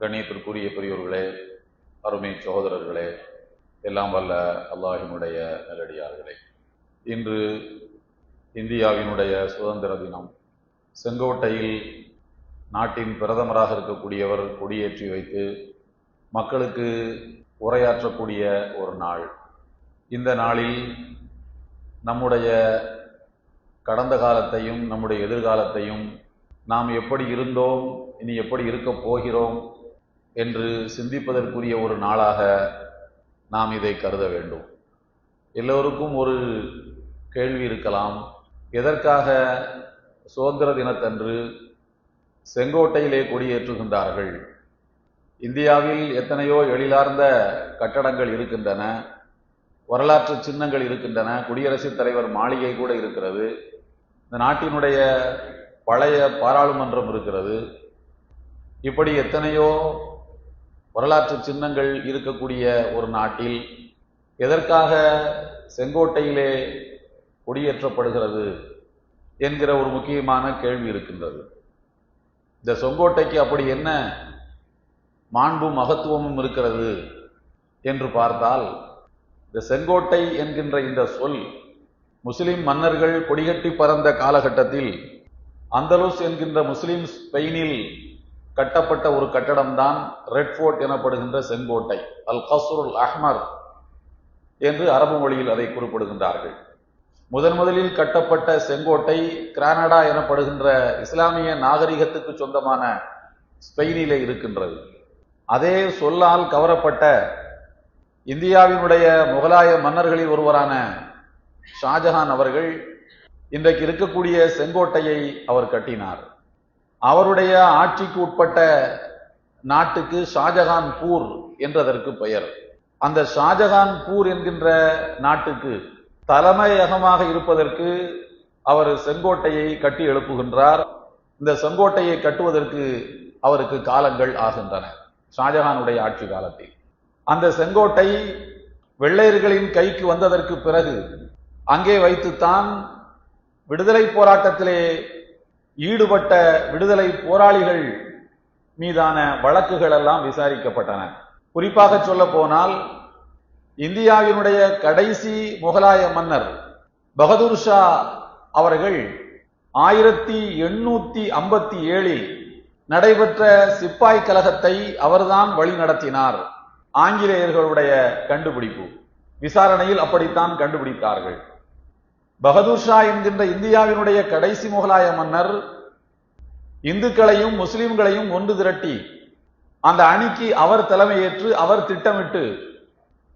கண்ணியத்திற்குரிய பெரியோர்களே அருமை சகோதரர்களே எல்லாம் வல்ல அல்லாஹினுடைய நல்லடியார்களே. இன்று இந்தியாவினுடைய சுதந்திர தினம். செங்கோட்டையில் நாட்டின் பிரதமராக இருக்கக்கூடியவர் கொடியேற்றி வைத்து மக்களுக்கு உரையாற்றக்கூடிய ஒரு நாள். இந்த நாளில் நம்முடைய கடந்த காலத்தையும் நம்முடைய எதிர்காலத்தையும் நாம் எப்படி இருந்தோம் இனி எப்படி இருக்கப் போகிறோம் என்று சிந்திப்பதற்குரிய ஒரு நாளாக நாம் இதை கருத வேண்டும். எல்லோருக்கும் ஒரு கேள்வி இருக்கலாம். எதற்காக சுதந்திர தினத்தன்று செங்கோட்டையிலே கொடியேற்றுகின்றார்கள்? இந்தியாவில் எத்தனையோ எழிலார்ந்த கட்டடங்கள் இருக்கின்றன. வரலாற்று சின்னங்கள் இருக்கின்றன. குடியரசுத் தலைவர் மாளிகை கூட இருக்கிறது. இந்த நாட்டினுடைய பழைய பாராளுமன்றம் இருக்கிறது. இப்படி எத்தனையோ வரலாற்று சின்னங்கள் இருக்கக்கூடிய ஒரு நாட்டில் எதற்காக செங்கோட்டையிலே குடியேற்றப்படுகிறது என்கிற ஒரு முக்கியமான கேள்வி இருக்கின்றது. இந்த செங்கோட்டைக்கு அப்படி என்ன மாண்பும் மகத்துவமும் இருக்கிறது என்று பார்த்தால் இந்த செங்கோட்டை என்கின்ற இந்த சொல் முஸ்லிம் மன்னர்கள் கொடிகட்டி பறந்த காலகட்டத்தில் அந்தலுஸ் என்கின்ற முஸ்லிம் ஸ்பெயினில் கட்டப்பட்ட ஒரு கட்டடம்தான் ரெட் ஃபோர்ட் எனப்படுகின்ற செங்கோட்டை அல் கசூருல் அஹ்மர் என்று அரபு மொழியில் அதை குறிப்பிடுகின்றார்கள். முதன் முதலில் கட்டப்பட்ட செங்கோட்டை கிரானடா எனப்படுகின்ற இஸ்லாமிய நாகரிகத்துக்கு சொந்தமான ஸ்பெயினிலே இருக்கின்றது. அதே சொல்லால் கவரப்பட்ட இந்தியாவினுடைய முகலாய மன்னர்களில் ஒருவரான ஷாஜஹான் அவர்கள் இன்றைக்கு இருக்கக்கூடிய செங்கோட்டையை அவர் கட்டினார். அவருடைய ஆட்சிக்கு உட்பட்ட நாட்டுக்கு ஷாஜகான் பூர் என்றதற்கு பெயர். அந்த ஷாஜகான் பூர் என்கின்ற நாட்டுக்கு தலைமையகமாக இருப்பதற்கு அவர் செங்கோட்டையை கட்டி எழுப்புகின்றார். இந்த செங்கோட்டையை கட்டுவதற்கு அவருக்கு காலங்கள் ஆகின்றன. ஷாஜகானுடைய ஆட்சி காலத்தில். அந்த செங்கோட்டை வெள்ளையர்களின் கைக்கு வந்ததற்கு பிறகு அங்கே வைத்துத்தான் விடுதலை போராட்டத்திலே ஈடுபட்ட விடுதலை போராளிகள் மீதான வழக்குகள் எல்லாம் விசாரிக்கப்பட்டன. குறிப்பாக சொல்ல போனால் இந்தியாவினுடைய கடைசி முகலாய மன்னர் பகதூர் ஷா அவர்கள் ஆயிரத்தி எண்ணூத்தி ஐம்பத்தி ஏழில் நடைபெற்ற சிப்பாய் கழகத்தை அவர்தான் வழி நடத்தினார். ஆங்கிலேயர்களுடைய கண்டுபிடிப்பு. விசாரணையில் அப்படித்தான் கண்டுபிடித்தார்கள். பகதூர்ஷா என்கின்ற இந்தியாவினுடைய கடைசி முகலாய மன்னர் இந்துக்களையும் முஸ்லிம்களையும் ஒன்று திரட்டி அந்த அணிக்கு அவர் தலைமையேற்று அவர் திட்டமிட்டு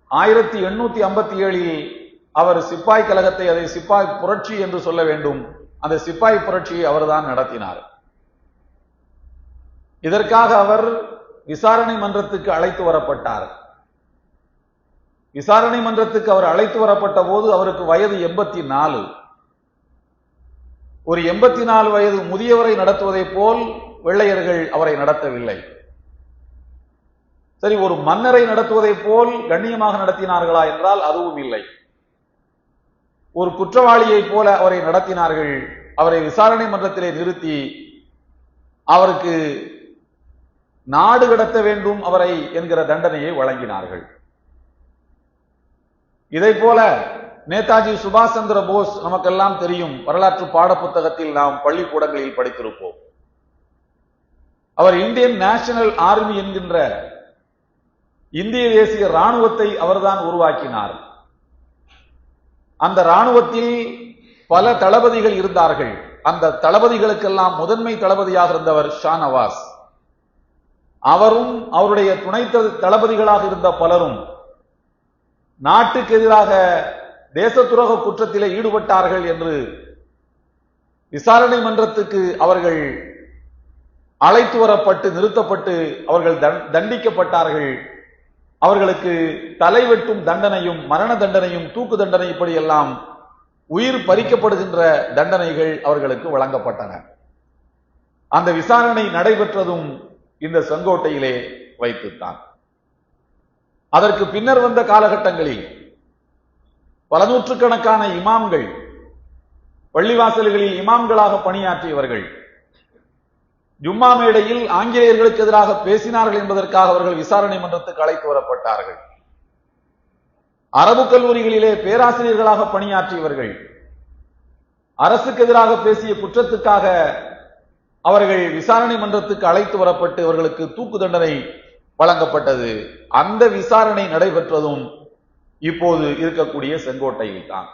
ஆயிரத்தி எண்ணூத்தி ஐம்பத்தி ஏழில் அவர் சிப்பாய் கழகத்தை அதை சிப்பாய் புரட்சி என்று சொல்ல வேண்டும். அந்த சிப்பாய் புரட்சியை அவர்தான் நடத்தினார். இதற்காக அவர் விசாரணை மன்றத்துக்கு அழைத்து வரப்பட்டார். விசாரணை மன்றத்துக்கு அவர் அழைத்து வரப்பட்ட போது அவருக்கு வயது எண்பத்தி நாலு ஒரு எண்பத்தி நாலு வயது முதியவரை நடத்துவதை போல் வெள்ளையர்கள் அவரை நடத்தவில்லை. சரி ஒரு மன்னரை நடத்துவதை போல் கண்ணியமாக நடத்தினார்களா என்றால் அதுவும் இல்லை. ஒரு குற்றவாளியைப் போல அவரை நடத்தினார்கள். அவரை விசாரணை மன்றத்திலே நிறுத்தி அவருக்கு நாடு கடத்த வேண்டும் அவரை என்கிற தண்டனையை வழங்கினார்கள். இதை போல நேதாஜி சுபாஷ் சந்திர போஸ் நமக்கெல்லாம் தெரியும் வரலாற்று பாடப்புத்தகத்தில் நாம் பள்ளிக்கூடங்களில் படித்திருப்போம். அவர் இந்தியன் நேஷனல் ஆர்மி என்கின்ற இந்திய தேசிய ராணுவத்தை அவர்தான் உருவாக்கினார். அந்த ராணுவத்தில் பல தளபதிகள் இருந்தார்கள். அந்த தளபதிகளுக்கெல்லாம் முதன்மை தளபதியாக இருந்தவர் ஷானவாஸ். அவரும் அவருடைய துணை தளபதிகளாக இருந்த பலரும் நாட்டுக்கு எதிராக தேச துரோக குற்றத்திலே ஈடுபட்டார்கள் என்று விசாரணை மன்றத்துக்கு அவர்கள் அழைத்து வரப்பட்டு நிறுத்தப்பட்டு அவர்கள் தண்டிக்கப்பட்டார்கள். அவர்களுக்கு தலைவெட்டும் தண்டனையும் மரண தண்டனையும் தூக்கு தண்டனை இப்படியெல்லாம் உயிர் பறிக்கப்படுகின்ற தண்டனைகள் அவர்களுக்கு வழங்கப்பட்டன. அந்த விசாரணை நடைபெற்றதும் இந்த செங்கோட்டையிலே வைத்துத்தான். அதற்கு பின்னர் வந்த காலகட்டங்களில் பல நூற்றுக்கணக்கான இமாம்கள் பள்ளிவாசல்களில் இமாம்களாக பணியாற்றியவர்கள் ஜும்மா மேடையில் ஆங்கிலேயர்களுக்கு எதிராக பேசினார்கள் என்பதற்காக அவர்கள் விசாரணை மன்றத்துக்கு அழைத்து வரப்பட்டார்கள். அரபு கல்லூரிகளிலே பேராசிரியர்களாக பணியாற்றியவர்கள் அரசுக்கு எதிராக பேசிய குற்றத்துக்காக அவர்கள் விசாரணை மன்றத்துக்கு அழைத்து வரப்பட்டு அவர்களுக்கு தூக்கு தண்டனை வழங்கப்பட்டது. அந்த விசாரணை நடைபெற்றதும் இப்போது இருக்கக்கூடிய செங்கோட்டையில் தான்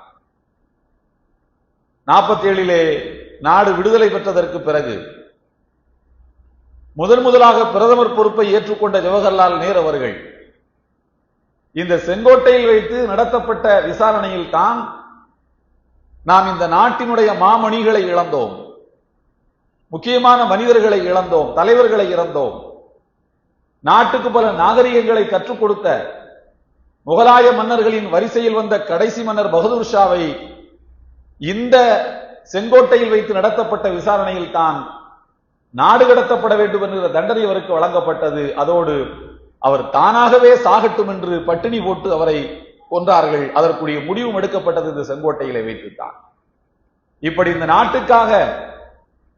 நாற்பத்தி ஏழிலே நாடு விடுதலை பெற்றதற்கு பிறகு முதன் முதலாக பிரதமர் பொறுப்பை ஏற்றுக்கொண்ட ஜவஹர்லால் நேரு அவர்கள் இந்த செங்கோட்டையில் வைத்து நடத்தப்பட்ட விசாரணையில் தான் நாம் இந்த நாட்டினுடைய மாமணிகளை இழந்தோம். முக்கியமான மனிதர்களை இழந்தோம். தலைவர்களை இழந்தோம். நாட்டுக்கு பல நாகரிகங்களை கற்றுக் கொடுத்த முகலாய மன்னர்களின் வரிசையில் வந்த கடைசி மன்னர் பகதூர் ஷாவை இந்த செங்கோட்டையில் வைத்து நடத்தப்பட்ட விசாரணையில் தான் நாடு கடத்தப்பட வேண்டும் என்கிற தண்டனை அவருக்கு வழங்கப்பட்டது. அதோடு அவர் தானாகவே சாகட்டும் என்று பட்டினி போட்டு அவரை கொன்றார்கள். அதற்குரிய முடிவும் எடுக்கப்பட்டது இந்த செங்கோட்டையிலே வைத்துத்தான். இப்படி இந்த நாட்டுக்காக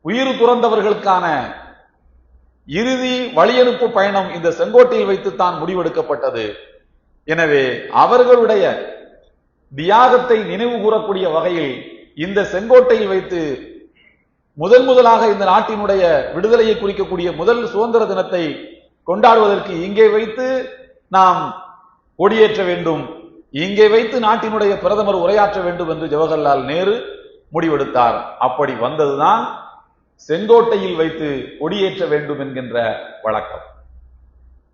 உயிர் துறந்தவர்களுக்கான இறுதி வழியனுப்பு பயணம் இந்த செங்கோட்டையில் வைத்துத்தான் முடிவெடுக்கப்பட்டது. எனவே அவர்களுடைய தியாகத்தை நினைவு கூறக்கூடிய வகையில் இந்த செங்கோட்டையில் வைத்து முதன் முதலாக இந்த நாட்டினுடைய விடுதலையை குறிக்கக்கூடிய முதல் சுதந்திர தினத்தை கொண்டாடுவதற்கு இங்கே வைத்து நாம் கொடியேற்ற வேண்டும். இங்கே வைத்து நாட்டினுடைய பிரதமர் உரையாற்ற வேண்டும் என்று ஜவஹர்லால் நேரு முடிவெடுத்தார். அப்படி வந்ததுதான் செங்கோட்டையில் வைத்து கொடியேற்ற வேண்டும் என்கின்ற வழக்கம்.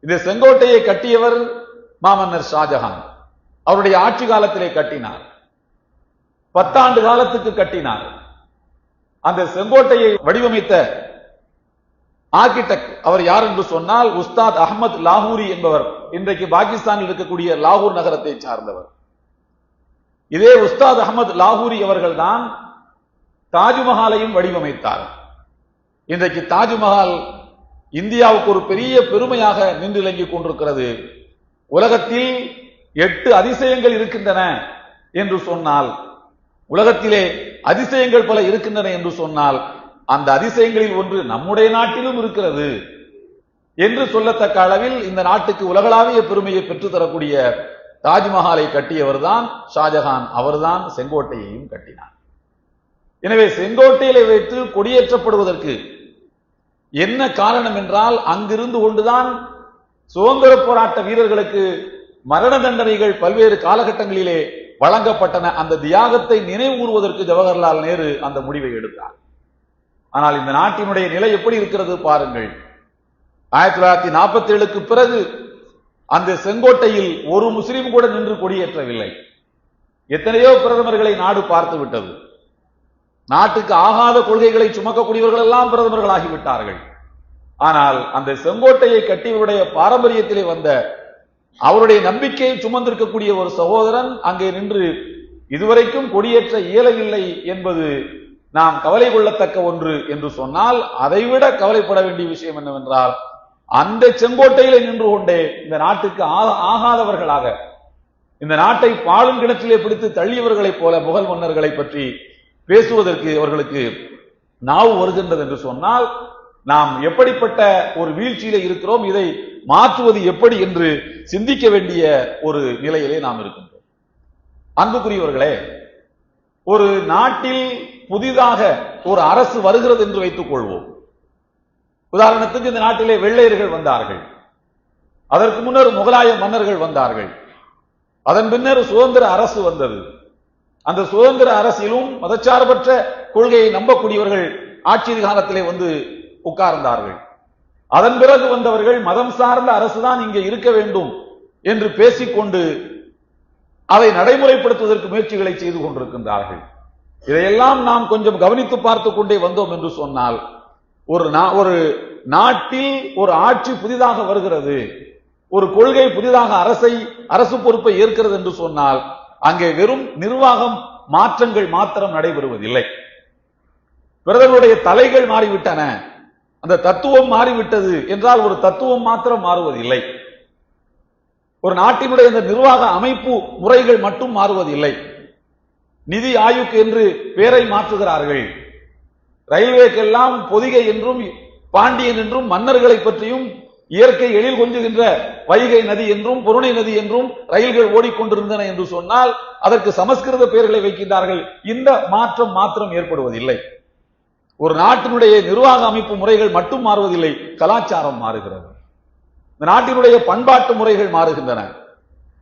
இந்த செங்கோட்டையை கட்டியவர் மாமன்னர் ஷாஜஹான். அவருடைய ஆட்சி காலத்திலே கட்டினார். பத்தாண்டு காலத்துக்கு கட்டினார். அந்த செங்கோட்டையை வடிவமைத்த ஆர்கிடெக்ட் அவர் யார் என்று சொன்னால் உஸ்தாத் அகமது லாகூரி என்பவர். இன்றைக்கு பாகிஸ்தானில் இருக்கக்கூடிய லாகூர் நகரத்தை சார்ந்தவர். இதே உஸ்தாத் அகமது லாகூரி அவர்கள் தான் தாஜ்மஹாலையும் வடிவமைத்தார். இன்றைக்கு தாஜ்மஹால் இந்தியாவுக்கு ஒரு பெரிய பெருமையாக நின்று விளங்கிக் கொண்டிருக்கிறது. உலகத்தில் எட்டு அதிசயங்கள் இருக்கின்றன என்று சொன்னால் உலகத்திலே அதிசயங்கள் பல இருக்கின்றன என்று சொன்னால் அந்த அதிசயங்களில் ஒன்று நம்முடைய நாட்டிலும் இருக்கிறது என்று சொல்லத்தக்க அளவில் இந்த நாட்டுக்கு உலகளாவிய பெருமையை பெற்றுத்தரக்கூடிய தாஜ்மஹாலை கட்டியவர் தான் ஷாஜஹான். அவர்தான் செங்கோட்டையையும் கட்டினார். எனவே செங்கோட்டையிலே வைத்து கொடியேற்றப்படுவதற்கு என்ன காரணம் என்றால் அங்கிருந்து கொண்டுதான் சுதந்திர போராட்ட வீரர்களுக்கு மரண தண்டனைகள் பல்வேறு காலகட்டங்களிலே வழங்கப்பட்டன. அந்த தியாகத்தை நினைவு கூறுவதற்கு ஜவஹர்லால் நேரு அந்த முடிவை எடுத்தார். ஆனால் இந்த நாட்டினுடைய நிலை எப்படி இருக்கிறது பாருங்கள். ஆயிரத்தி தொள்ளாயிரத்தி நாற்பத்தி ஏழுக்கு பிறகு அந்த செங்கோட்டையில் ஒரு முஸ்லீம் கூட நின்று கொடியேற்றவில்லை. எத்தனையோ பிரதமர்களை நாடு பார்த்து விட்டது. நாட்டுக்கு ஆகாத கொள்கைகளை சுமக்கக்கூடியவர்கள் எல்லாம் பிரதமர்கள் ஆகிவிட்டார்கள் ஆனால் அந்த செங்கோட்டையை கட்டியவருடைய பாரம்பரியத்திலே வந்த அவருடைய நம்பிக்கையை சுமந்திருக்கக்கூடிய ஒரு சகோதரன் அங்கே நின்று இதுவரைக்கும் கொடியேற்ற இயலவில்லை என்பது நாம் கவலை கொள்ளத்தக்க ஒன்று என்று சொன்னால் அதைவிட கவலைப்பட வேண்டிய விஷயம் என்னவென்றால் அந்த செங்கோட்டையில நின்று கொண்டே இந்த நாட்டுக்கு ஆகாதவர்களாக இந்த நாட்டை பாலும் கிணற்றிலே பிடித்து தள்ளியவர்களைப் போல முகல் மன்னர்களை பற்றி பேசுவதற்கு அவர்களுக்கு நாவு வருகின்றது என்று சொன்னால் நாம் எப்படிப்பட்ட ஒரு வீழ்ச்சியில இருக்கிறோம் இதை மாற்றுவது எப்படி என்று சிந்திக்க வேண்டிய ஒரு நிலையிலே நாம் இருக்கின்றோம். அன்புக்குரியவர்களே ஒரு நாட்டில் புதிதாக ஒரு அரசு வருகிறது என்று வைத்துக் கொள்வோம். உதாரணத்துக்கு இந்த நாட்டிலே வெள்ளையர்கள் வந்தார்கள். அதற்கு முன்னர் முகலாய மன்னர்கள் வந்தார்கள். அதன் பின்னர் சுதந்திர அரசு வந்தது. அந்த சுதந்திர அரசிலும் மதச்சார்பற்ற கொள்கையை நம்பக்கூடியவர்கள் ஆட்சி காலத்திலே வந்து உட்கார்ந்தார்கள். அதன் பிறகு வந்தவர்கள் மதம் சார்ந்த அரசுதான் இங்கே இருக்க வேண்டும் என்று பேசிக்கொண்டு அதை நடைமுறைப்படுத்துவதற்கு முயற்சிகளை செய்து கொண்டிருக்கின்றார்கள். இதையெல்லாம் நாம் கொஞ்சம் கவனித்து பார்த்து கொண்டே வந்தோம் என்று சொன்னால் ஒரு நா- ஒரு நாட்டில் ஒரு ஆட்சி புதிதாக வருகிறது ஒரு கொள்கை புதிதாக அரசை அரசு பொறுப்பை ஏற்கிறது என்று சொன்னால் அங்கே வெறும் நிர்வாகம் மாற்றங்கள் மாத்திரம் நடைபெறுவதில்லை. பிரதமருடைய தலைகள் மாறிவிட்டன. அந்த தத்துவம் மாறிவிட்டது என்றால் ஒரு தத்துவம் மாத்திரம் மாறுவதில்லை. ஒரு நாட்டினுடைய இந்த நிர்வாக அமைப்பு முறைகள் மட்டும் மாறுவதில்லை. நிதி ஆயுக் என்று பேரை மாற்றுகிறார்கள். ரயில்வேக்கெல்லாம் பொதிகை என்றும் பாண்டியன் என்றும் மன்னர்களை பற்றியும் இயற்கை எழில் கொஞ்சுகின்ற வைகை நதி என்றும் பொருணை நதி என்றும் ரயில்கள் ஓடிக்கொண்டிருந்தன என்று சொன்னால் அதற்கு சமஸ்கிருத பெயர்களை வைக்கின்றார்கள். இந்த மாற்றம் மாத்திரம் ஏற்படுவதில்லை. ஒரு நாட்டினுடைய நிர்வாக அமைப்பு முறைகள் மட்டும் மாறுவதில்லை கலாச்சாரம் மாறுகிறது. இந்த நாட்டினுடைய பண்பாட்டு முறைகள் மாறுகின்றன.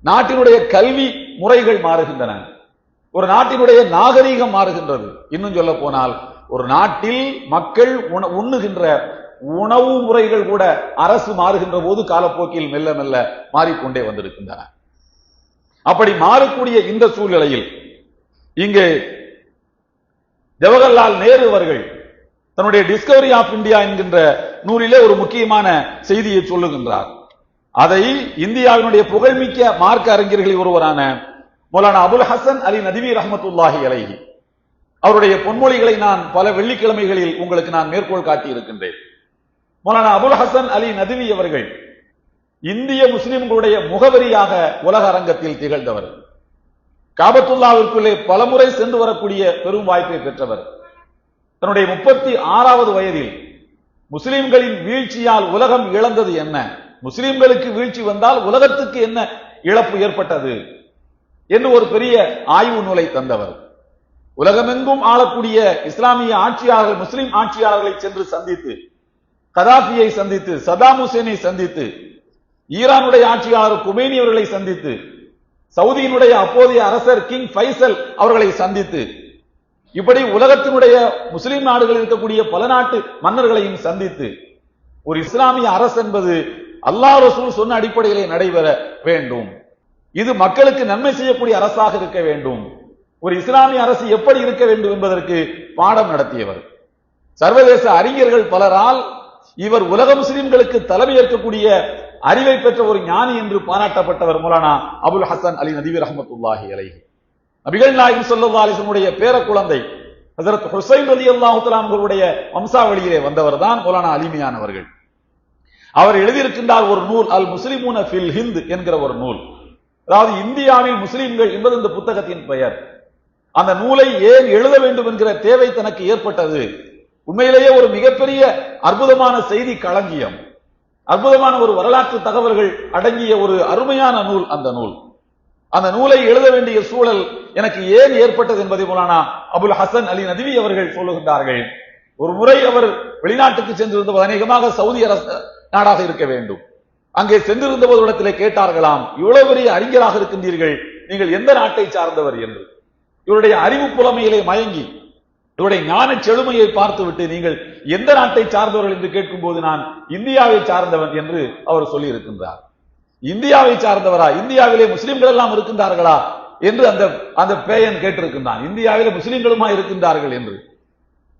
நாட்டினுடைய கல்வி முறைகள் மாறுகின்றன. ஒரு நாட்டினுடைய நாகரீகம் மாறுகின்றது. இன்னும் சொல்ல போனால் ஒரு நாட்டில் மக்கள் உண- உண்ணுகின்ற உணவு முறைகள் கூட அரசு மாறுகின்ற போது காலப்போக்கில் மெல்ல மெல்ல மாறிக்கொண்டே வந்திருக்கின்றன. அப்படி மாறக்கூடிய இந்த சூழ்நிலையில் இங்கு ஜவஹர்லால் நேரு அவர்கள் தன்னுடைய டிஸ்கவரி ஆஃப் இந்தியா என்கின்ற நூலிலே ஒரு முக்கியமான செய்தியை சொல்லுகின்றார். அதை இந்தியாவினுடைய புகழ்மிக்க மார்க்க அறிஞர்களில் ஒருவரான மௌலானா அபுல் ஹசன் அலி நதிவி ரஹமத்துல்லாஹி அலைஹி. அவருடைய பொன்மொழிகளை நான் பல வெள்ளிக்கிழமைகளில் உங்களுக்கு நான் மேற்கோள் காட்டி இருக்கின்றேன் மௌலானா அபுல் ஹசன் அலி நதிவி அவர்கள் இந்திய முஸ்லிம்களுடைய முகவரியாக உலக அரங்கத்தில் திகழ்ந்தவர். காபத்துல்லாவிற்குள்ளே பலமுறை சென்று வரக்கூடிய பெரும் வாய்ப்பை பெற்றவர். தன்னுடைய முப்பத்தி ஆறாவது வயதில் முஸ்லிம்களின் வீழ்ச்சியால் உலகம் இழந்தது என்ன? முஸ்லிம்களுக்கு வீழ்ச்சி வந்தால் உலகத்துக்கு என்ன இழப்பு ஏற்பட்டது? என்று ஒரு பெரிய ஆய்வு நூலை தந்தவர். உலகமெங்கும் ஆளக்கூடிய இஸ்லாமிய ஆட்சியாளர்கள் முஸ்லிம் ஆட்சியாளர்களை சென்று சந்தித்து கதாபியை சந்தித்து சதாம் ஹுசேனை சந்தித்து ஈரானுடைய ஆட்சியாளர் குமேனி அவர்களை சந்தித்து சவுதியினுடைய அப்போதைய அரசர் கிங் ஃபைசல் அவர்களை சந்தித்து இப்படி உலகத்தினுடைய முஸ்லிம் நாடுகளில் இருக்கக்கூடிய பல நாட்டு மன்னர்களையும் சந்தித்து ஒரு இஸ்லாமிய அரசு என்பது அல்லாஹ் ரசூல் சொன்ன அடிப்படையிலே நடைபெற வேண்டும். இது மக்களுக்கு நன்மை செய்யக்கூடிய அரசாக இருக்க வேண்டும். ஒரு இஸ்லாமிய அரசு எப்படி இருக்க வேண்டும் என்பதற்கு பாடம் நடத்தியவர். சர்வதேச அறிஞர்கள் பலரால் இவர் உலக முஸ்லிம்களுக்கு தலைமை ஏற்கக்கூடிய அறிவை பெற்ற ஒரு ஞானி என்று பாராட்டப்பட்டவர் மௌலானா அபுல் ஹசன் அலி நதிவி ரஹமத்துல்லாஹி அலைஹி. நபிகள் நாயகம் ஸல்லல்லாஹு அலிசனுடைய பேர குழந்தை ஹசரத் ஹுசைன் அலி தஆலா அவர்களுடைய வம்சாவளியிலே வந்தவர் தான் மௌலானா அலிமையானவர்கள். அவர் எழுதியிருக்கின்றார் ஒரு நூல் அல் முஸ்லிமூன ஃபில் ஹிந்த் என்கிற ஒரு நூல். அதாவது இந்தியாவில் முஸ்லிம்கள் என்பது இந்த புத்தகத்தின் பெயர். அந்த நூலை ஏன் எழுத வேண்டும் என்கிற தேவை தனக்கு ஏற்பட்டது? உண்மையிலேயே ஒரு மிகப்பெரிய அற்புதமான செய்தி களஞ்சியம். அற்புதமான ஒரு வரலாற்று தகவல்கள் அடங்கிய ஒரு அருமையான நூல் அந்த நூல். அந்த நூலை எழுத வேண்டிய சூழல் எனக்கு ஏன் ஏற்பட்டது என்பதை போலானா அபுல் ஹசன் அலி நதிவி அவர்கள் சொல்லுகின்றார்கள். ஒரு முறை அவர் வெளிநாட்டுக்கு சென்றிருந்தவர் அநேகமாக சவுதி அரசு நாடாக இருக்க வேண்டும். அங்கே சென்றிருந்த போது இடத்திலே கேட்டார்களாம் இவ்வளவு பெரிய அறிஞராக இருக்கின்றீர்கள். நீங்கள் எந்த நாட்டை சார்ந்தவர்? என்று. இவருடைய அறிவு புலமையிலே மயங்கி இவருடைய ஞான செழுமையை பார்த்துவிட்டு நீங்கள் எந்த நாட்டை சார்ந்தவர்கள் என்று கேட்கும்போது நான் இந்தியாவை சார்ந்தவன் என்று அவர் சொல்லி இருக்கின்றார் இந்தியாவை சார்ந்தவரா? இந்தியாவிலே முஸ்லிம்கள் எல்லாம் இருக்கின்றார்களா? என்று அந்த அந்த பேயன் கேட்டிருக்கின்றான். இந்தியாவிலே முஸ்லிம்களுமா இருக்கின்றார்கள் என்று.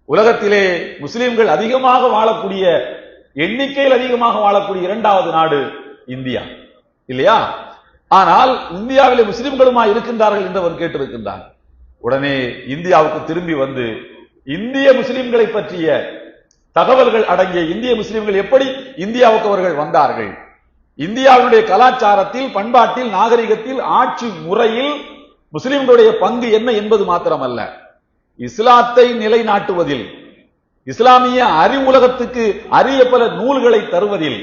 உலகத்திலே முஸ்லிம்கள் அதிகமாக வாழக்கூடிய எண்ணிக்கையில் அதிகமாக வாழக்கூடிய இரண்டாவது நாடு இந்தியா. இல்லையா? ஆனால் இந்தியாவிலே முஸ்லிம்களுமா இருக்கின்றார்கள் என்று அவர் கேட்டிருக்கின்றான் உடனே இந்தியாவுக்கு திரும்பி வந்து இந்திய முஸ்லிம்களை பற்றிய தகவல்கள் அடங்கிய இந்திய முஸ்லிம்கள் எப்படி இந்தியாவுக்கு அவர்கள் வந்தார்கள்? இந்தியாவினுடைய கலாச்சாரத்தில் பண்பாட்டில் நாகரிகத்தில் ஆட்சி முறையில் முஸ்லிம்களுடைய பங்கு என்ன என்பது மாத்திரமல்ல. இஸ்லாத்தை நிலைநாட்டுவதில் இஸ்லாமிய அறிவுலகத்துக்கு அரிய பல நூல்களை தருவதில்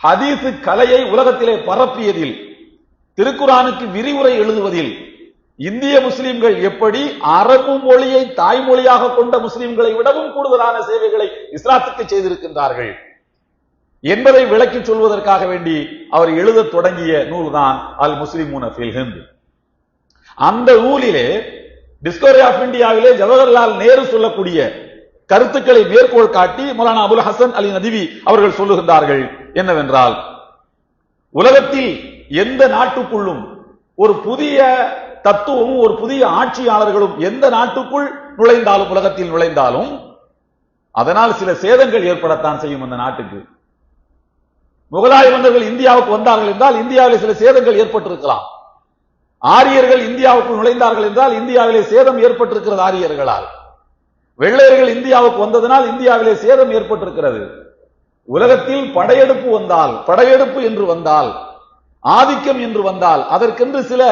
ஹதீசு கலையை உலகத்திலே பரப்பியதில் திருக்குரானுக்கு விரிவுரை எழுதுவதில் இந்திய முஸ்லிம்கள் எப்படி அரபு மொழியை தாய்மொழியாக கொண்ட முஸ்லிம்களை விடவும் கூடுதலான சேவைகளை இஸ்லாத்துக்கு செய்திருக்கின்றார்கள் என்பதை விளக்கி சொல்வதற்காக வேண்டி அவர் எழுதத் தொடங்கிய நூல்தான் அல் முஸ்லிம் ஃபில் ஹிந்த். அந்த நூலிலே டிஸ்கவரி ஆஃப் இந்தியாவிலே ஜவஹர்லால் நேரு சொல்லக்கூடிய கருத்துக்களை மேற்கோள் காட்டி மௌலானா அபுல் ஹசன் அலி நதிவி அவர்கள் சொல்லுகின்றார்கள் என்னவென்றால் உலகத்தில் எந்த நாட்டுக்குள்ளும் ஒரு புதிய தத்துவமும் ஒரு புதிய ஆட்சியாளர்களும் எந்த நாட்டுக்குள் நுழைந்தாலும் உலகத்தில் நுழைந்தாலும் அதனால் சில சேதங்கள் ஏற்படத்தான் செய்யும் அந்த நாட்டுக்கு. முகலாய மன்னர்கள் இந்தியாவுக்கு வந்தார்கள் என்றால் இந்தியாவில் சில சேதங்கள் ஏற்பட்டிருக்கலாம். ஆரியர்கள் இந்தியாவுக்கு நுழைந்தார்கள் என்றால் இந்தியாவிலே சேதம் ஏற்பட்டிருக்கிறது ஆரியர்களால். வெள்ளையர்கள் இந்தியாவுக்கு வந்ததனால் இந்தியாவிலே சேதம் ஏற்பட்டிருக்கிறது. உலகத்தில் படையெடுப்பு வந்தால் படையெடுப்பு என்று வந்தால் ஆதிக்கம் என்று வந்தால் அதற்கென்று சில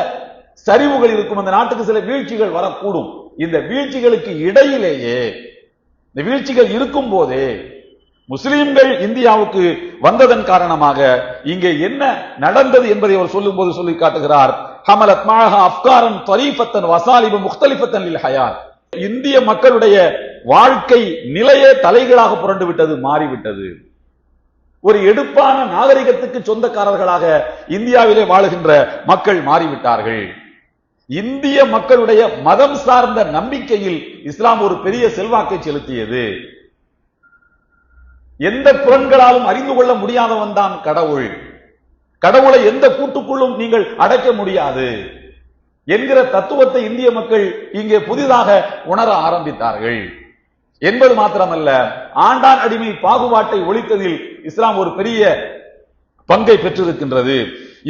சரிவுகள் இருக்கும். அந்த நாட்டுக்கு சில வீழ்ச்சிகள் வரக்கூடும். இந்த வீழ்ச்சிகளுக்கு இடையிலேயே இந்த வீழ்ச்சிகள் இருக்கும் போதே முஸ்லிம்கள் இந்தியாவுக்கு வந்ததன் காரணமாக இங்கே என்ன நடந்தது என்பதை அவர் சொல்லும் போது சொல்லி காட்டுகிறார். ஹமலத் மாஹா அப்காரன் தரீஃபத்தன் வசாலிபு முக்தலிஃபத்தன் ஹயார் இந்திய மக்களுடைய வாழ்க்கை நிலையே தலைகளாக புரண்டு விட்டது மாறிவிட்டது. ஒரு எடுப்பான நாகரிகத்துக்கு சொந்தக்காரர்களாக இந்தியாவிலே வாழுகின்ற மக்கள் மாறிவிட்டார்கள். இந்திய மக்களுடைய மதம் சார்ந்த நம்பிக்கையில் இஸ்லாம் ஒரு பெரிய செல்வாக்கை செலுத்தியது. எந்த புலன்களாலும் அறிந்து கொள்ள முடியாதவன் தான் கடவுள். கடவுளை எந்த கூட்டுக்குள்ளும் நீங்கள் அடைக்க முடியாது. என்கிற தத்துவத்தை இந்திய மக்கள் இங்கே புதிதாக உணர ஆரம்பித்தார்கள். என்பது மாத்திரமல்ல ஆண்டான் அடிமை பாகுபாட்டை ஒழித்ததில் இஸ்லாம் ஒரு பெரிய பங்கை பெற்றிருக்கின்றது.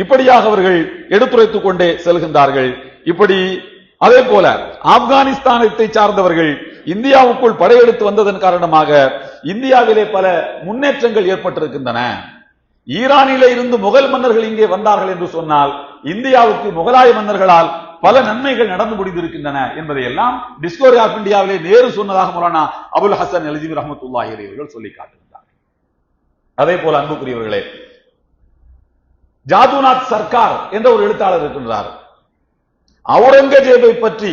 இப்படியாக அவர்கள் எடுத்துரைத்துக் கொண்டே செல்கின்றார்கள். இப்படி அதே போல ஆப்கானிஸ்தானத்தை சார்ந்தவர்கள் இந்தியாவுக்குள் படையெடுத்து வந்ததன் காரணமாக இந்தியாவிலே பல முன்னேற்றங்கள் ஏற்பட்டிருக்கின்றன. ஈரானிலே இருந்து முகல் மன்னர்கள் இங்கே வந்தார்கள் என்று சொன்னால் இந்தியாவுக்கு முகலாய மன்னர்களால் பல நன்மைகள் நடந்து முடிந்திருக்கின்றன என்பதை எல்லாம் டிஸ்கவரி ஆஃப் இந்தியாவிலே நேரு சொன்னதாக மௌலானா அபுல் ஹசன் அலிஜிம் ரஹமத்துல்லா அவர்கள் சொல்லி காட்டுகின்றார்கள் அதே போல அன்புக்குரியவர்களே ஜாதுநாத் சர்க்கார் என்ற ஒரு எழுத்தாளர் இருக்கின்றார். அவுரங்கஜேபை பற்றி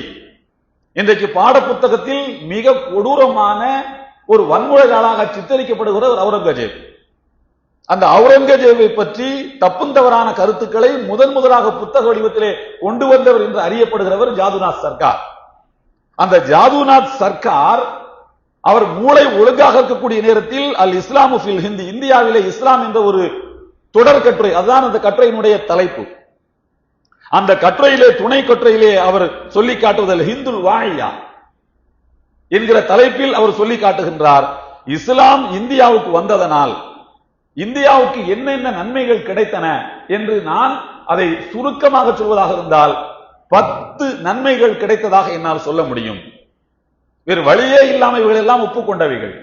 இன்றைக்கு பாடப்புத்தகத்தில் மிக கொடூரமான ஒரு வன்முறைகளாக சித்தரிக்கப்படுகிற ஒரு அவுரங்கஜேப் அந்த அவுரங்கஜேபை பற்றி தப்புந்தவரான கருத்துக்களை முதன் முதலாக புத்தக வடிவத்திலே கொண்டு வந்தவர் என்று அறியப்படுகிறவர் ஜாதுநாத் சர்க்கார். அந்த ஜாதுநாத் சர்க்கார் அவர் மூளை ஒழுங்காக இருக்கக்கூடிய நேரத்தில் அல் இஸ்லாமு ஃபில் ஹிந்தி இந்தியாவிலே இஸ்லாம் என்ற ஒரு தொடர் கட்டுரை அதுதான் அந்த கட்டுரையினுடைய தலைப்பு. அந்த கட்டுரையிலே துணை கட்டுரையிலே அவர் சொல்லி காட்டுவதில் ஹிந்து வாழியா என்கிற தலைப்பில் அவர் சொல்லி காட்டுகின்றார் இஸ்லாம் இந்தியாவுக்கு வந்ததனால் இந்தியாவுக்கு என்னென்ன நன்மைகள் கிடைத்தன என்று நான் அதை சுருக்கமாக சொல்வதாக இருந்தால் பத்து நன்மைகள் கிடைத்ததாக என்னால் சொல்ல முடியும். வேறு வழியே இல்லாமல் இவர்கள் எல்லாம் ஒப்புக்கொண்டவைகள்.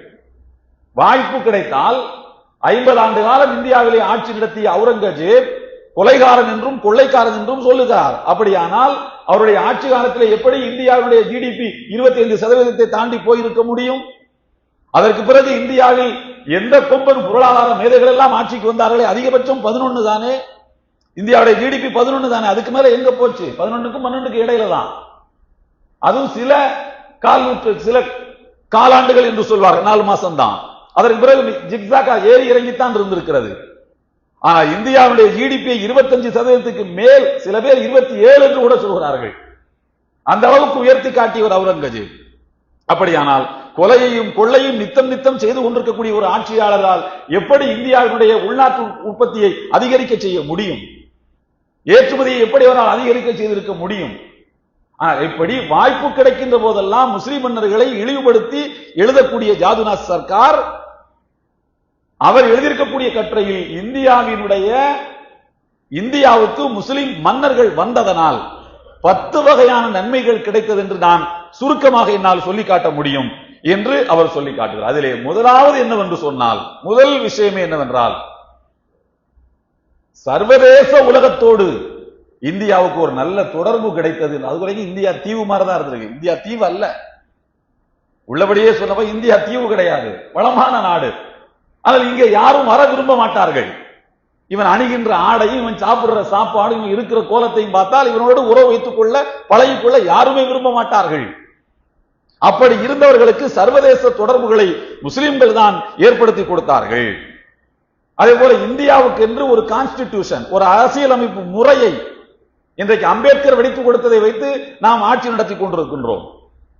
வாய்ப்பு கிடைத்தால் ஐம்பது ஆண்டு காலம் இந்தியாவிலே ஆட்சி நடத்திய அவுரங்கஜேப் கொலைகாரன் என்றும் கொள்ளைக்காரன் என்றும் சொல்லுகிறார். அப்படியானால் அவருடைய ஆட்சி காலத்தில் எப்படி இந்தியாவுடைய ஜிடிபி இருபத்தி ஐந்து சதவீதத்தை தாண்டி போயிருக்க முடியும்? அதற்கு பிறகு இந்தியாவில் எந்த கொம்பன் பொருளாதார மேதைகள் எல்லாம் ஆட்சிக்கு வந்தார்களே? அதிகபட்சம் பதினொன்னு தானே? இந்தியாவுடைய ஜிடிபி பதினொன்னு தானே? அதுக்கு மேல எங்க போச்சு? பதினொன்னுக்கும் பன்னெண்டுக்கு இடையில தான். அதுவும் சில கால் சில காலாண்டுகள் என்று சொல்வார்கள். நாலு மாசம் தான் அதற்கு பிறகு ஜிக்ஸாக்கா ஏறி இறங்கித்தான் இருந்திருக்கிறது. ஆனா இந்தியாவுடைய ஜிடிபி இருபத்தஞ்சு சதவீதத்துக்கு மேல் சில பேர் இருபத்தி ஏழு என்று கூட சொல்கிறார்கள். அந்த அளவுக்கு உயர்த்தி காட்டியவர் அவுரங்கஜீப் அப்படியானால் கொலையையும் கொள்ளையும் நித்தம் நித்தம் செய்து கொண்டிருக்கக்கூடிய ஒரு ஆட்சியாளரால் எப்படி இந்தியாவினுடைய உள்நாட்டு உற்பத்தியை அதிகரிக்க செய்ய முடியும்? ஏற்றுமதியை எப்படி அவரால் அதிகரிக்க செய்திருக்க முடியும்? இப்படி வாய்ப்பு கிடைக்கின்ற போதெல்லாம் முஸ்லிம் மன்னர்களை இழிவுபடுத்தி எழுதக்கூடிய ஜாதுநாத் சர்க்கார் அவர் எழுதியிருக்கக்கூடிய கட்டுரையில் இந்தியாவினுடைய இந்தியாவுக்கு முஸ்லிம் மன்னர்கள் வந்ததனால் பத்து வகையான நன்மைகள் கிடைத்தது என்று நான் சுருக்கமாக என்னால் சொல்லி காட்ட முடியும் என்று அவர் சொல்லி காட்டுகிறார். அதிலே முதலாவது என்னவென்று சொன்னால் முதல் விஷயமே என்னவென்றால் சர்வதேச உலகத்தோடு இந்தியாவுக்கு ஒரு நல்ல தொடர்பு கிடைத்தது. அது வரைக்கும் இந்தியா தீவு மாதிரி தான் இருந்திருக்கு. இந்தியா தீவு அல்ல. உள்ளபடியே சொன்னப்ப இந்தியா தீவு கிடையாது. வளமான நாடு. ஆனால் இங்கே யாரும் வர விரும்ப மாட்டார்கள். இவன் அணுகின்ற ஆடையும் இவன் சாப்பிடுற சாப்பாடும் இவன் இருக்கிற கோலத்தையும் பார்த்தால் இவனோடு உறவு வைத்துக் கொள்ள பழகிக்கொள்ள யாருமே விரும்ப மாட்டார்கள். அப்படி இருந்தவர்களுக்கு சர்வதேச தொடர்புகளை முஸ்லிம்கள் தான் ஏற்படுத்தி கொடுத்தார்கள். அதே போல இந்தியாவுக்கு என்று ஒரு கான்ஸ்டிடியூஷன் ஒரு அரசியலமைப்பு முறையை இன்றைக்கு அம்பேத்கர் வெடித்துக் கொடுத்ததை வைத்து நாம் ஆட்சி நடத்தி கொண்டிருக்கின்றோம்.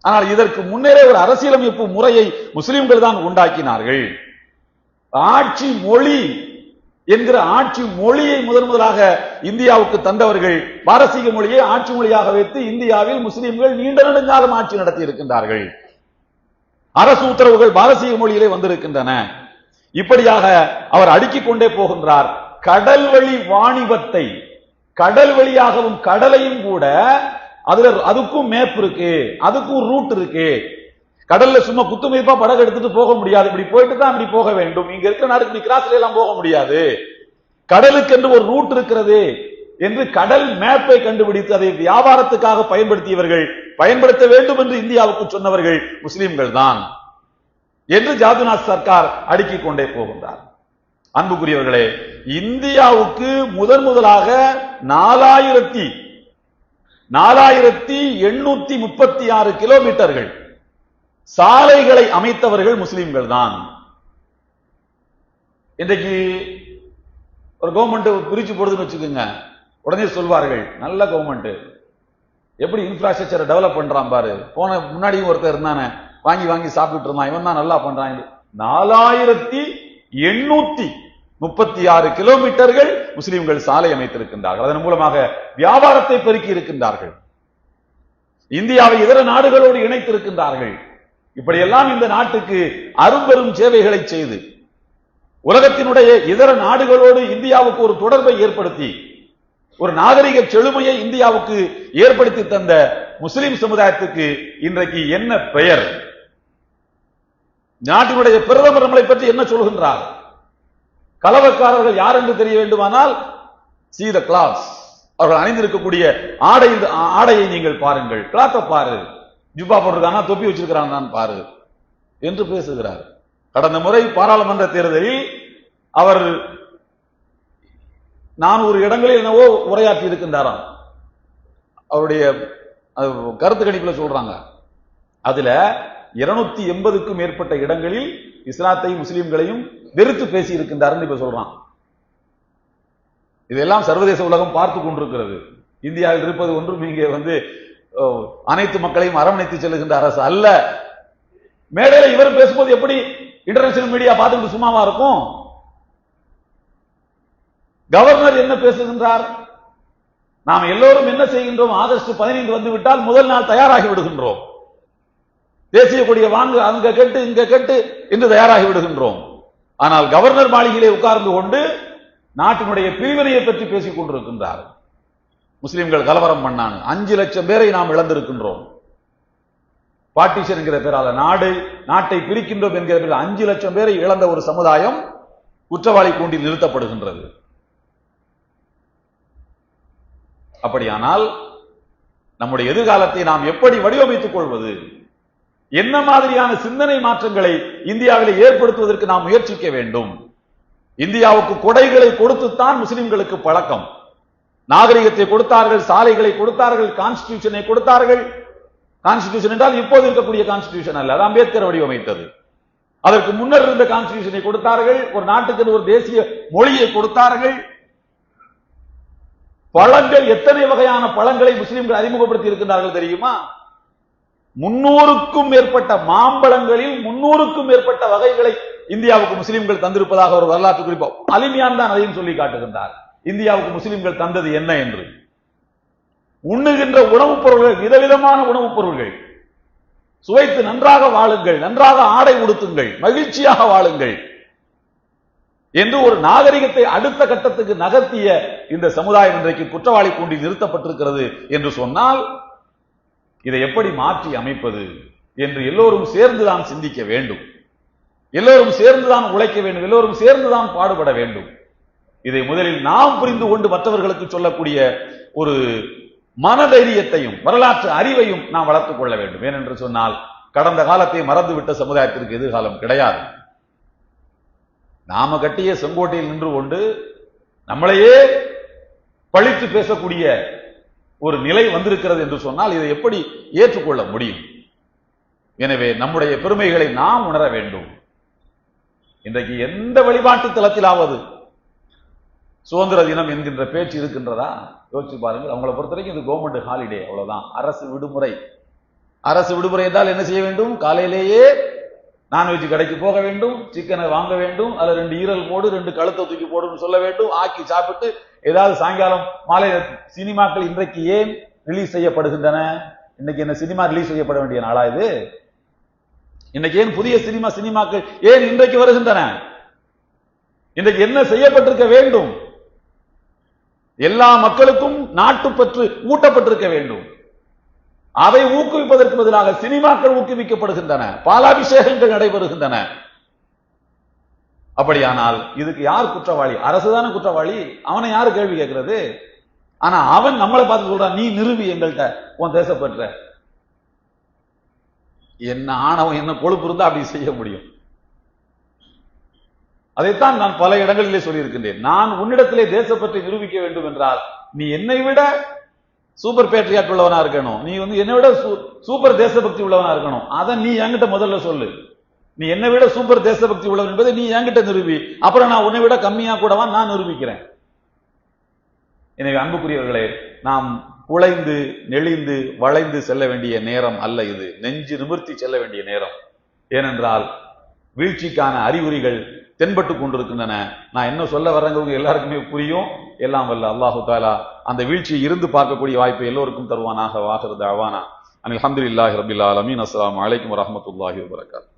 ஆனால் இதற்கு முன்னரே ஒரு அரசியலமைப்பு முறையை முஸ்லிம்கள் தான் உண்டாக்கினார்கள். ஆட்சி மொழி என்கிற ஆட்சி மொழியை முதன் முதலாக இந்தியாவுக்கு தந்தவர்கள் பாரசீக மொழியை ஆட்சி மொழியாக வைத்து இந்தியாவில் முஸ்லிம்கள் நீண்ட நெடுங்காலம் ஆட்சி நடத்தி இருக்கின்றார்கள். அரசு உத்தரவுகள் பாரசீக மொழியிலே வந்திருக்கின்றன. இப்படியாக அவர் அடுக்கிக் கொண்டே போகின்றார். கடல் வழி வாணிபத்தை கடல் வழியாகவும் கடலையும் கூட அதுல அதுக்கும் மேப் இருக்கு அதுக்கும் ரூட் இருக்கு. கடல்ல சும்மா குத்துமதிப்பா படகு எடுத்துட்டு போக முடியாது. இப்படி போயிட்டு தான் இப்படி போக வேண்டும். இங்க இருக்கிற நாடு இப்படி கிராஸ்ல எல்லாம் போக முடியாது. கடலுக்கு என்று ஒரு ரூட் இருக்கிறது என்று கடல் மேப்பை கண்டுபிடித்து அதை வியாபாரத்துக்காக பயன்படுத்தியவர்கள் பயன்படுத்த வேண்டும் என்று இந்தியாவுக்கு சொன்னவர்கள் முஸ்லிம்கள் தான் என்று ஜாதுநாத் சர்க்கார் அடுக்கிக் கொண்டே போகின்றார். அன்புக்குரியவர்களே இந்தியாவுக்கு முதன் முதலாக நாலாயிரத்தி நாலாயிரத்தி எண்ணூத்தி முப்பத்தி ஆறு கிலோமீட்டர்கள் சாலைகளை அமைத்தவர்கள் முஸ்லிம்கள் தான் இன்றைக்கு ஒரு கவர்மெண்ட் பிரிச்சு போடுதுன்னு வச்சுக்கோங்க. உடனே சொல்வார்கள் நல்ல கவர்மெண்ட் எப்படி இன்ஃப்ராஸ்ட்ரக்சரை டெவலப் பண்றான் பாரு. போன முன்னாடியும் ஒருத்தர் இருந்தானே வாங்கி வாங்கி சாப்பிட்டு இருந்தான். இவன் தான் நல்லா பண்றான். நாலாயிரத்தி எண்ணூத்தி முப்பத்தி ஆறு கிலோமீட்டர்கள் முஸ்லிம்கள் சாலை அமைத்திருக்கின்றார்கள். அதன் மூலமாக வியாபாரத்தை பெருக்கி இருக்கின்றார்கள். இந்தியாவை இதர நாடுகளோடு இணைத்திருக்கின்றார்கள். இப்படியெல்லாம் இந்த நாட்டுக்கு அரும்பெரும் சேவைகளை செய்து உலகத்தினுடைய இதர நாடுகளோடு இந்தியாவுக்கு ஒரு தொடர்பை ஏற்படுத்தி ஒரு நாகரிக செழுமையை இந்தியாவுக்கு ஏற்படுத்தி தந்த முஸ்லிம் சமுதாயத்துக்கு இன்றைக்கு என்ன பெயர்? நாட்டினுடைய பிரதமர் நம்மளை பற்றி என்ன சொல்கின்றார்? கலவக்காரர்கள் யார் என்று தெரிய வேண்டுமானால் சி த கிளாஸ் அவர்கள் அணிந்திருக்கக்கூடிய ஆடை ஆடையை நீங்கள் பாருங்கள். கிளாத்தை பாரு. ஜுப்பா போட்டிருக்கானா தொப்பி வச்சிருக்கிறான் பாரு என்று பேசுகிறார். கடந்த முறை பாராளுமன்ற தேர்தலில் அவர் ஒரு இடங்களில் என்னவோ உரையாற்றி இருக்கின்றாராம். அவருடைய கருத்து கணிப்புல சொல்றாங்க. அதுல இருநூத்தி எண்பதுக்கும் மேற்பட்ட இடங்களில் இஸ்லாத்தையும் முஸ்லிம்களையும் வெறுத்து பேசி இருக்கின்றார் இப்ப சொல்றான். இதெல்லாம் சர்வதேச உலகம் பார்த்து கொண்டிருக்கிறது. இந்தியாவில் இருப்பது ஒன்றும் இங்கே வந்து அனைத்து மக்களையும் அரவணைத்து செல்லுகின்ற அரசு அல்ல. மேடையில இவர் பேசும்போது எப்படி இன்டர்நேஷனல் மீடியா பார்த்துட்டு சும்மாவா இருக்கும்? கவர்னர் என்ன பேசுகின்றார்? நாம் எல்லோரும் என்ன செய்கின்றோம்? ஆகஸ்ட் பதினைந்து வந்து விட்டால் முதல் நாள் தயாராகி விடுகின்றோம். தேசிய கொடியை வாங்க அங்க கேட்டு இங்க கேட்டு இன்று தயாராகி விடுகின்றோம். ஆனால் கவர்னர் மாளிகையிலே உட்கார்ந்து கொண்டு நாட்டினுடைய பிரிவினையை பற்றி பேசிக் கொண்டிருக்கின்றார். முஸ்லிம்கள் கலவரம் பண்ணாங்க அஞ்சு லட்சம் பேரை நாம் இழந்திருக்கின்றோம். பாட்டிஷன் என்கிற பேரால நாடு நாட்டை பிரிக்கின்றோம் என்கிற பேரில் அஞ்சு லட்சம் பேரை இழந்த ஒரு சமுதாயம் குற்றவாளி கூண்டில் நிறுத்தப்படுகின்றது. அப்படியானால் நம்முடைய எதிர்காலத்தை நாம் எப்படி வடிவமைத்துக் கொள்வது? என்ன மாதிரியான சிந்தனை மாற்றங்களை இந்தியாவில் ஏற்படுத்துவதற்கு நாம் முயற்சிக்க வேண்டும்? இந்தியாவுக்கு கொடைகளை கொடுத்துத்தான் முஸ்லிம்களுக்கு பழக்கம். நாகரிகத்தை கொடுத்தார்கள் சாலைகளை கொடுத்தார்கள் கான்ஸ்டியூஷனை கொடுத்தார்கள். கான்ஸ்டிடியூஷன் என்றால் இப்போது இருக்கக்கூடிய கான்ஸ்டியூஷன் அல்ல அது அம்பேத்கர் வடிவமைத்தது. அதற்கு முன்னர் இருந்த கான்ஸ்டிடியூஷனை கொடுத்தார்கள் ஒரு நாட்டுக்கு ஒரு தேசிய மொழியை கொடுத்தார்கள். பழங்கள் எத்தனை வகையான பழங்களை முஸ்லிம்கள் அறிமுகப்படுத்தி இருக்கின்றார்கள் தெரியுமா? முன்னூறுக்கும் மேற்பட்ட மாம்பழங்களில் முன்னூறுக்கும் மேற்பட்ட வகைகளை இந்தியாவுக்கு முஸ்லிம்கள் தந்திருப்பதாக ஒரு வரலாற்று குறிப்பா. அலிமியான் தான் அதையும் சொல்லி காட்டுகின்றார். இந்தியாவுக்கு முஸ்லிம்கள் தந்தது என்ன என்று? உண்ணுகின்ற உணவுப் பொருள்கள் விதவிதமான உணவுப் பொருள்கள். சுவைத்து நன்றாக வாழுங்கள் நன்றாக ஆடை உடுத்துங்கள் மகிழ்ச்சியாக வாழுங்கள் என்று ஒரு நாகரிகத்தை அடுத்த கட்டத்துக்கு நகர்த்திய இந்த சமுதாயம் இன்றைக்கு குற்றவாளி கூண்டி நிறுத்தப்பட்டிருக்கிறது என்று சொன்னால் இதை எப்படி மாற்றி அமைப்பது என்று எல்லோரும் சேர்ந்துதான் சிந்திக்க வேண்டும். எல்லோரும் சேர்ந்துதான் உழைக்க வேண்டும். எல்லோரும் சேர்ந்துதான் பாடுபட வேண்டும். இதை முதலில் நாம் புரிந்து கொண்டு மற்றவர்களுக்கு சொல்லக்கூடிய ஒரு மனதைரியத்தையும் வரலாற்று அறிவையும் நாம் வளர்த்துக் கொள்ள வேண்டும். ஏனென்று சொன்னால் கடந்த காலத்தை மறந்துவிட்ட சமுதாயத்திற்கு எதிர்காலம் கிடையாது. நாம கட்டிய செங்கோட்டையில் நின்று கொண்டு நம்மளையே பழித்து பேசக்கூடிய ஒரு நிலை வந்திருக்கிறது என்று சொன்னால் இதை எப்படி ஏற்றுக்கொள்ள முடியும்? எனவே நம்முடைய பெருமைகளை நாம் உணர வேண்டும். இன்றைக்கு எந்த வழிபாட்டு தளத்திலாவது சுதந்திர தினம் என்கின்ற பேச்சு இருக்கின்றதா? யோசிச்சு பாருங்கள். அவங்களை பொறுத்த வரைக்கும் இது கவர்மெண்ட் ஹாலிடே அவ்வளோதான் அரசு விடுமுறை. அரசு விடுமுறை என்றால் என்ன செய்ய வேண்டும்? காலையிலேயே நான்வெஜ் கடைக்கு போக வேண்டும் சிக்கனை வாங்க வேண்டும் அதில் ரெண்டு ஈரல் போடு ரெண்டு கழுத்தை தூக்கி போடுன்னு சொல்ல வேண்டும் ஆக்கி சாப்பிட்டு ஏதாவது சாயங்காலம் மாலை சினிமாக்கள் இன்றைக்கு ஏன் ரிலீஸ் செய்யப்படுகின்றன? இன்னைக்கு என்ன சினிமா ரிலீஸ் செய்யப்பட வேண்டிய நாளா இது? இன்னைக்கு ஏன் புதிய சினிமா சினிமாக்கள் ஏன் இன்றைக்கு வருகின்றன? இன்றைக்கு என்ன செய்யப்பட்டிருக்க வேண்டும்? எல்லா மக்களுக்கும் நாட்டுப்பற்று ஊட்டப்பட்டிருக்க வேண்டும். அதை ஊக்குவிப்பதற்கு பதிலாக சினிமாக்கள் ஊக்குவிக்கப்படுகின்றன. பாலாபிஷேகங்கள் நடைபெறுகின்றன. அப்படியானால் இதுக்கு யார் குற்றவாளி? அரசுதான குற்றவாளி? அவனை யாரு கேள்வி கேட்கிறது? ஆனா அவன் நம்மளை பார்த்து சொல்றான் நீ நிறுவி எங்கள்கிட்ட உன் தேசப்பற்ற. என்ன ஆணவம் என்ன கொழுப்பு இருந்தா அப்படி செய்ய முடியும். அதைத்தான் நான் பல இடங்களிலே சொல்லியிருக்கின்றேன். நான் உன்னிடத்திலே தேசப்பற்றி நிரூபிக்க வேண்டும் என்றால் நீ என்னை விட சூப்பர் பேட்ரியாட் உள்ளவனா இருக்கணும். நீ வந்து என்னை விட சூ- சூப்பர் தேசபக்தி உள்ளவனா இருக்கணும். அதை நீ என்கிட்ட முதல்ல சொல்லு. நீ என்னை விட சூப்பர் தேசபக்தி உள்ளவன் என்பதை நீ என்கிட்ட நிரூபி. அப்புறம் நான் உன்னை விட கம்மியா கூடவா நான் நிரூபிக்கிறேன். எனவே அன்புக்குரியவர்களே நாம் குலைந்து நெளிந்து வளைந்து செல்ல வேண்டிய நேரம் அல்ல இது. நெஞ்சு நிமிர்த்தி செல்ல வேண்டிய நேரம். ஏனென்றால் வீழ்ச்சிக்கான அறிகுறிகள் தென்பட்டு கொண்டிருக்கின்றன. நான் என்ன சொல்ல வர்றேங்கிறது எல்லாருக்குமே புரியும். எல்லாம் வல்ல அல்லாஹு தாலா அந்த வீழ்ச்சியை இருந்து பார்க்கக்கூடிய வாய்ப்பை எல்லோருக்கும் தருவானாக வாகிறது அவானா அனில் அஹமதுல்லாஹி ரபில் ஆலமீன். அஸ்லாம் வலைக்கம் வரமத்துல்லாஹி வரகாத்து